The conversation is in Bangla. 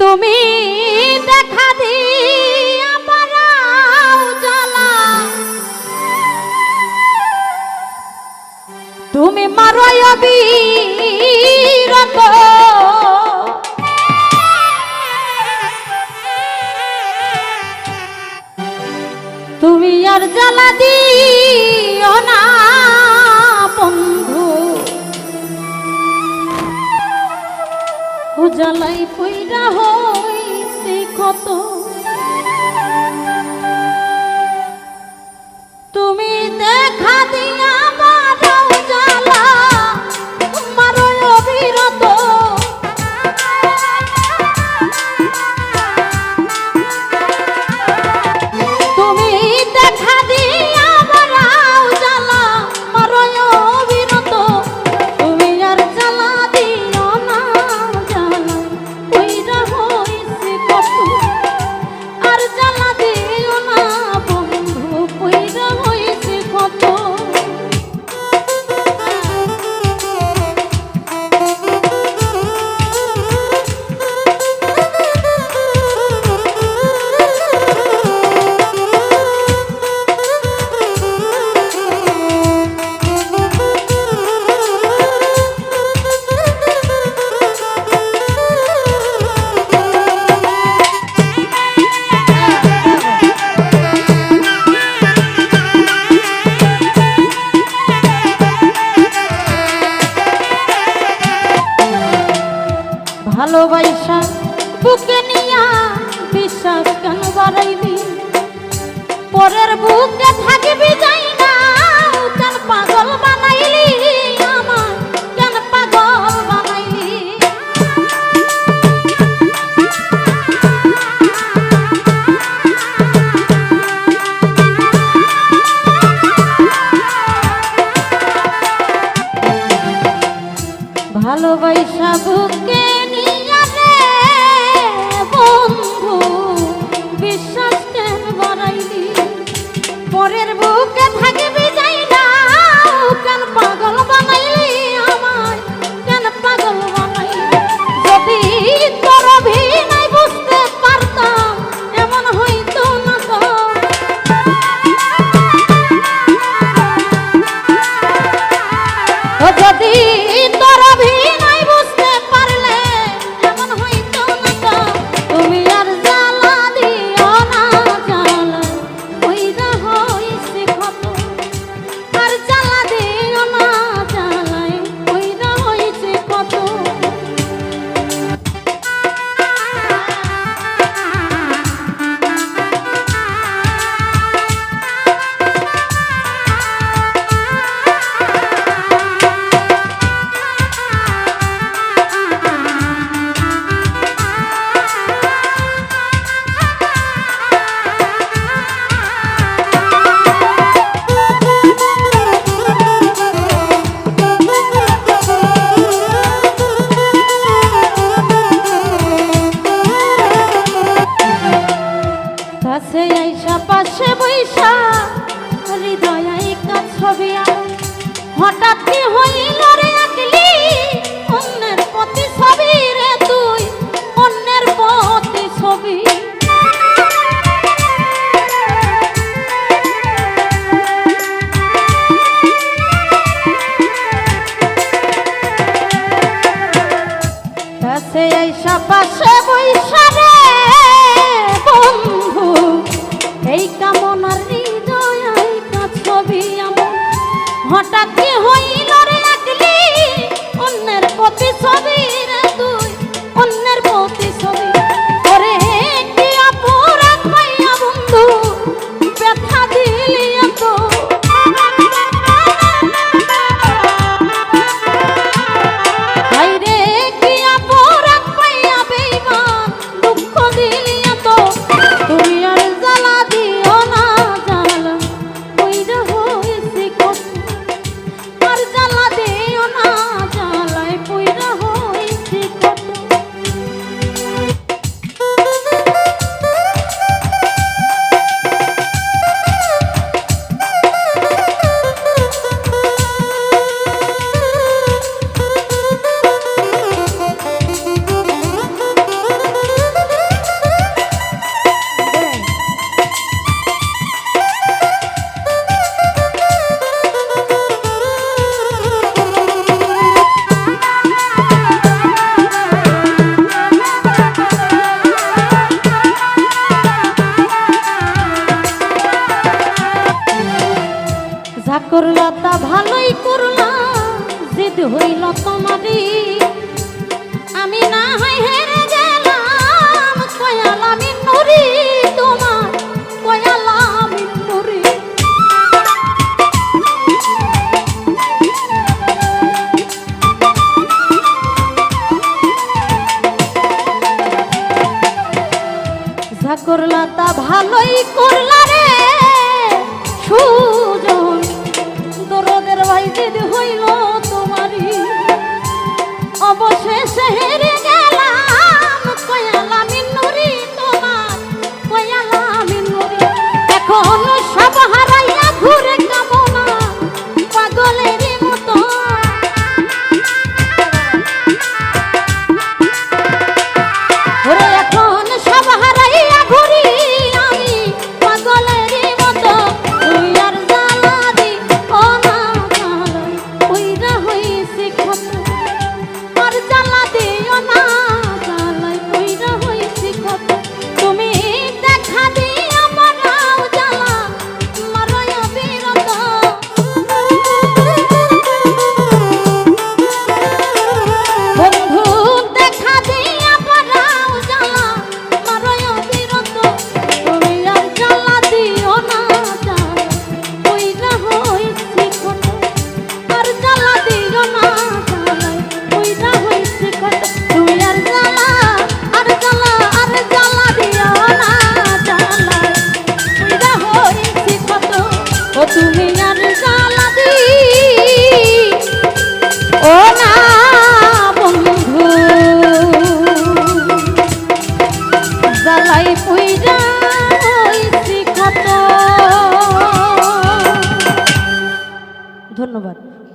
তুমি দেখা দিয়া তুমি মারো অবি জ্বালাই পইরা হইছে কত পরের বুকে থাকবি হইল লাগলে অন্যের যা করলা তা ভালোই করলা রে। সুজন দরদের ভাই দিদি হইল তোমারই। অবশেষে